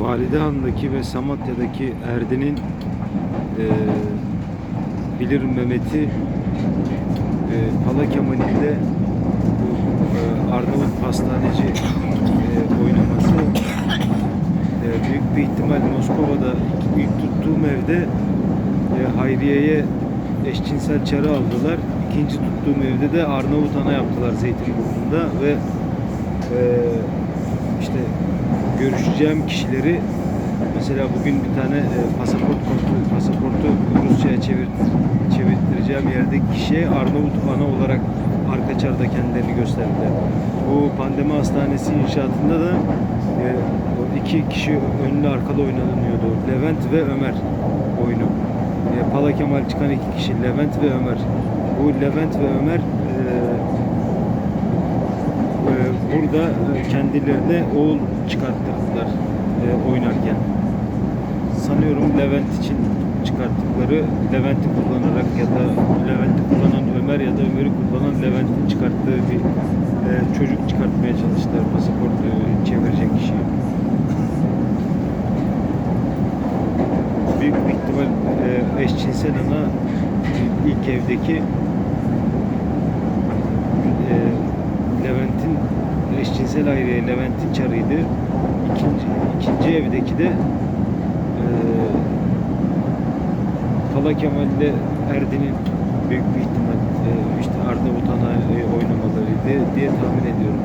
Validehan'daki ve Samatya'daki Erdin'in e, Bilir Mehmet'i e, Pala Kemal'inde bu e, Arnavut Pastaneci e, oynaması e, büyük bir ihtimal Moskova'da ilk tuttuğum evde e, Hayriye'ye eşcinsel çarı aldılar. İkinci tuttuğum evde de Arnavut ana yaptılar Zeytinburnu'nda ve e, işte görüşeceğim kişileri mesela bugün bir tane e, pasaport kontrol, pasaportu Rusça'ya çevir, çevirttireceğim yerdeki kişiye Arnavut ana olarak Arkaçar'da kendilerini gösterdiler. Bu pandemi hastanesi inşaatında da e, iki kişi önlü arkada oynanıyordu. Levent ve Ömer oyunu. E, Pala Kemal çıkan iki kişi Levent ve Ömer. Bu Levent ve Ömer e, burada e, kendilerine oğul çıkarttırdılar e, oynarken. Sanıyorum Levent için çıkarttıkları Levent'i kullanarak ya da Levent'i kullanan Ömer ya da Ömer'i kullanan Levent'in çıkarttığı bir e, çocuk çıkartmaya çalıştılar pasaport e, çevirecek kişiyi. Büyük bir ihtimal e, eşcinsel ana ilk evdeki e, Levent'in ayrıya Levent'in çarıydı. İkinci, ikinci evdeki de e, Pala Kemal'le Erdin'in büyük bir ihtimal e, işte Arnavut Ana e, oynamalarıydı diye tahmin ediyorum.